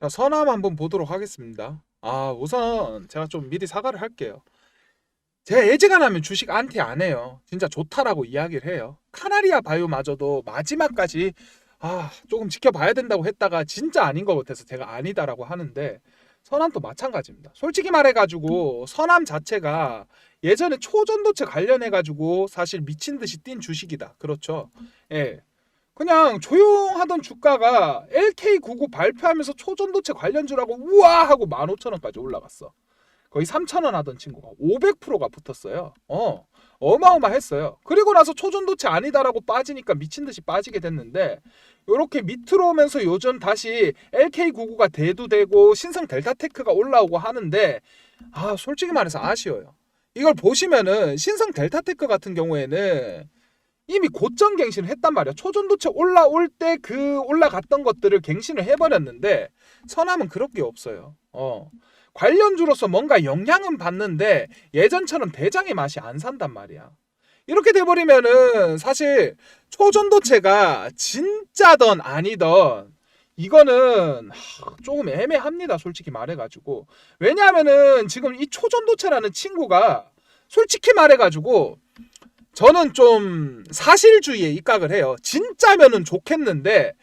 자, 서남 한번 보도록 하겠습니다. 아, 우선 제가 좀 미리 사과를 할게요. 제가 애지간하면 주식 안티 안 해요. 진짜 좋다라고 이야기를 해요. 카나리아 바이오마저도 마지막까지 아, 조금 지켜봐야 된다고 했다가 진짜 아닌 것 같아서 제가 아니다라고 하는데 서남도 마찬가지입니다. 솔직히 말해가지고 서남 자체가 예전에 초전도체 관련해가지고 사실 미친 듯이 뛴 주식이다. 그렇죠? 예. 그냥 조용하던 주가가 LK99 발표하면서 초전도체 관련주라고 우와 하고 15,000원까지 올라갔어. 거의 3,000원 하던 친구가 500%가 붙었어요. 어. 어마어마했어요. 그리고 나서 초전도체 아니다라고 빠지니까 미친 듯이 빠지게 됐는데 요렇게 밑으로 오면서 요즘 다시 LK99가 대두되고 신성 델타테크가 올라오고 하는데 아, 솔직히 말해서 아쉬워요. 이걸 보시면은 신성 델타테크 같은 경우에는 이미 고점 갱신을 했단 말이야. 초전도체 올라올 때 그 올라갔던 것들을 갱신을 해버렸는데 서남은 그럴 게 없어요. 어. 관련주로서 뭔가 영향은 받는데 예전처럼 대장의 맛이 안 산단 말이야. 이렇게 돼버리면은 사실 초전도체가 진짜던 아니던 이거는 하, 조금 애매합니다. 솔직히 말해가지고 왜냐하면은 지금 이 초전도체라는 친구가 솔직히 말해가지고 저는 좀 사실주의에 입각을 해요. 진짜면은 좋겠는데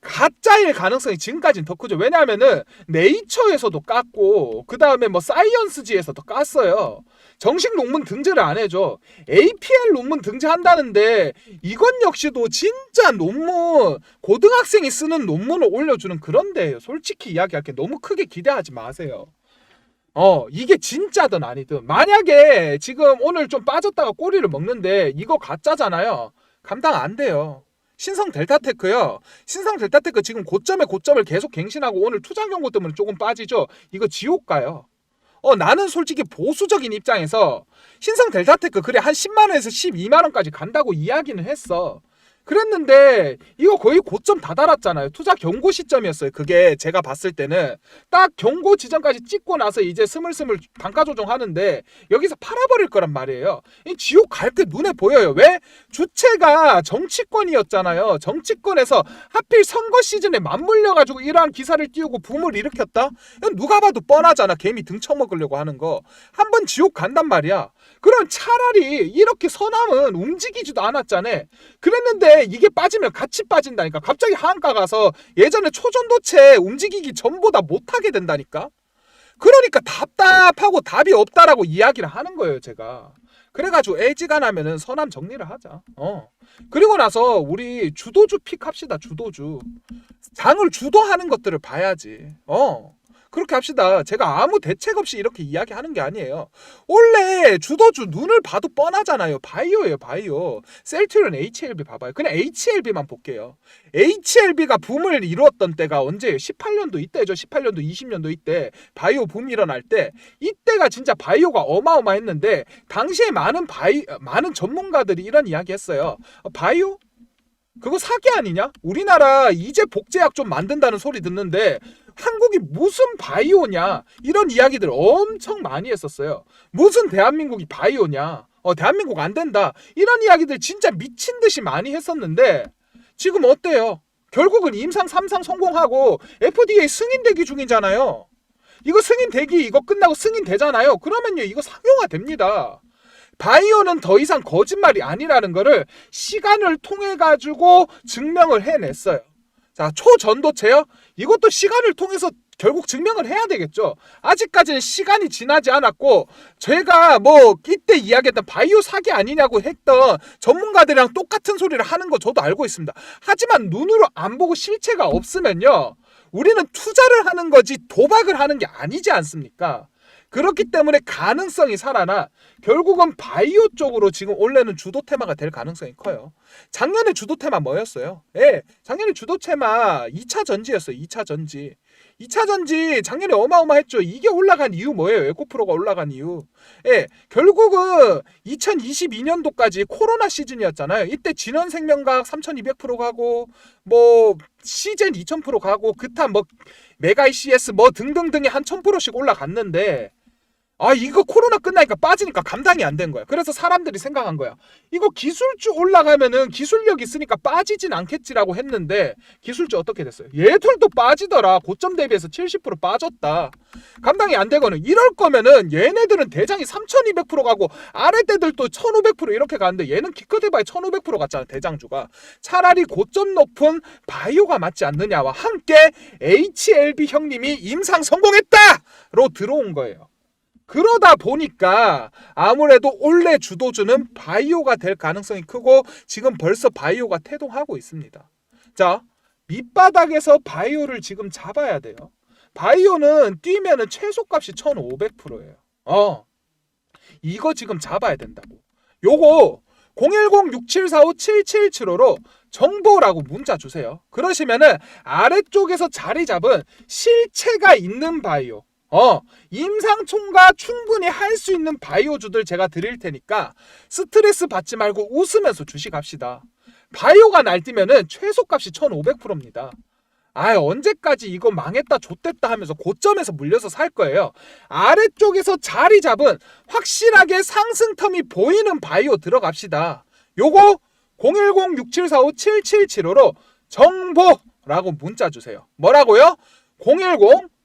가짜일 가능성이 지금까지는 더 크죠. 왜냐하면은 네이처에서도 깠고 그 다음에 뭐 사이언스지에서도 깠어요. 정식 논문 등재를 안 해줘. APL 논문 등재한다는데 이건 역시도 진짜 논문 고등학생이 쓰는 논문을 올려주는 그런 데예요. 솔직히 이야기할 게 너무 크게 기대하지 마세요. 어, 이게 진짜든 아니든. 만약에 지금 오늘 좀 빠졌다가 꼬리를 먹는데 이거 가짜잖아요. 감당 안 돼요. 신성 델타테크요. 신성 델타테크 지금 고점에 고점을 계속 갱신하고 오늘 투자 경고 때문에 조금 빠지죠. 이거 지옥 가요. 어, 나는 솔직히 보수적인 입장에서 신성 델타테크 그래 한 10만 원에서 12만 원까지 간다고 이야기는 했어. 그랬는데 이거 거의 고점 다 달았잖아요. 투자 경고 시점이었어요. 그게 제가 봤을 때는 딱 경고 지점까지 찍고 나서 이제 스물스물 단가 조정하는데 여기서 팔아버릴 거란 말이에요. 이 지옥 갈게 눈에 보여요. 왜? 주체가 정치권이었잖아요. 정치권에서 하필 선거 시즌에 맞물려 가지고 이러한 기사를 띄우고 붐을 일으켰다. 누가 봐도 뻔하잖아. 개미 등 쳐먹으려고 하는 거. 한 번 지옥 간단 말이야. 그럼 차라리 이렇게 서남은 움직이지도 않았잖아. 그랬는데 이게 빠지면 같이 빠진다니까. 갑자기 하한가 가서 예전에 초전도체 움직이기 전보다 못하게 된다니까. 그러니까 답답하고 답이 없다라고 이야기를 하는 거예요, 제가. 그래가지고 애지간하면은 서남 정리를 하자. 어. 그리고 나서 우리 주도주 픽합시다, 주도주. 장을 주도하는 것들을 봐야지. 어. 그렇게 합시다. 제가 아무 대책 없이 이렇게 이야기하는 게 아니에요. 원래 주도주 눈을 봐도 뻔하잖아요. 바이오예요, 바이오. 셀트리온 HLB 봐봐요. 그냥 HLB만 볼게요. HLB가 붐을 이루었던 때가 언제예요? 18년도 이때죠. 18년도, 20년도 이때 바이오 붐이 일어날 때 이때가 진짜 바이오가 어마어마했는데 당시에 많은 바이 많은 전문가들이 이런 이야기했어요. 어, 바이오 그거 사기 아니냐? 우리나라 이제 복제약 좀 만든다는 소리 듣는데 한국이 무슨 바이오냐 이런 이야기들 엄청 많이 했었어요. 무슨 대한민국이 바이오냐? 어 대한민국 안 된다 이런 이야기들 진짜 미친 듯이 많이 했었는데 지금 어때요? 결국은 임상 3상 성공하고 FDA 승인 대기 중이잖아요. 이거 승인 대기 이거 끝나고 승인 되잖아요. 그러면요 이거 상용화 됩니다. 바이오는 더 이상 거짓말이 아니라는 거를 시간을 통해 가지고 증명을 해냈어요. 자, 초전도체요? 이것도 시간을 통해서 결국 증명을 해야 되겠죠. 아직까지는 시간이 지나지 않았고 제가 뭐 이때 이야기했던 바이오 사기 아니냐고 했던 전문가들이랑 똑같은 소리를 하는 거 저도 알고 있습니다. 하지만 눈으로 안 보고 실체가 없으면요. 우리는 투자를 하는 거지 도박을 하는 게 아니지 않습니까? 그렇기 때문에 가능성이 살아나 결국은 바이오 쪽으로 지금 원래는 주도 테마가 될 가능성이 커요. 작년에 주도 테마 뭐였어요? 예, 작년에 주도 테마 2차 전지였어요. 2차 전지. 2차 전지 작년에 어마어마했죠. 이게 올라간 이유 뭐예요? 에코프로가 올라간 이유. 예, 결국은 2022년도까지 코로나 시즌이었잖아요. 이때 진원생명각 3,200% 가고 뭐 시젠 2,000% 가고 그타 뭐 메가 ECS 뭐 등등등이 한 1,000%씩 올라갔는데 아 이거 코로나 끝나니까 빠지니까 감당이 안 된 거야. 그래서 사람들이 생각한 거야. 이거 기술주 올라가면은 기술력 있으니까 빠지진 않겠지라고 했는데 기술주 어떻게 됐어요? 얘들도 빠지더라. 고점 대비해서 70% 빠졌다. 감당이 안 되거든. 이럴 거면은 얘네들은 대장이 3200% 가고 아랫대들도 1500% 이렇게 가는데 얘는 기껏 해봐야 1500% 갔잖아. 대장주가. 차라리 고점 높은 바이오가 맞지 않느냐와 함께 HLB 형님이 임상 성공했다로 들어온 거예요. 그러다 보니까 아무래도 올해 주도주는 바이오가 될 가능성이 크고 지금 벌써 바이오가 태동하고 있습니다. 자, 밑바닥에서 바이오를 지금 잡아야 돼요. 바이오는 뛰면은 최소값이 1500%예요. 어. 이거 지금 잡아야 된다고. 요거 010-6745-7775로 정보라고 문자 주세요. 그러시면은 아래쪽에서 자리 잡은 실체가 있는 바이오. 어, 임상총과 충분히 할 수 있는 바이오주들 제가 드릴 테니까 스트레스 받지 말고 웃으면서 주식합시다. 바이오가 날뛰면은 최소값이 1500%입니다. 아, 언제까지 이거 망했다, 좆됐다 하면서 고점에서 물려서 살 거예요. 아래쪽에서 자리 잡은 확실하게 상승 텀이 보이는 바이오 들어갑시다. 요거 010-6745-7775로 정보라고 문자 주세요. 뭐라고요?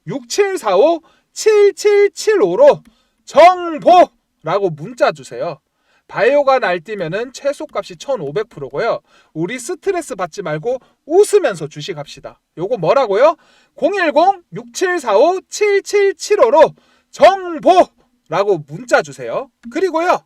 010-6745-7775로 정보라고 문자 주세요. 바이오가 날뛰면은 최소값이 1500%고요. 우리 스트레스 받지 말고 웃으면서 주식합시다. 요거 뭐라고요? 010-6745-7775로 정보라고 문자 주세요. 그리고요.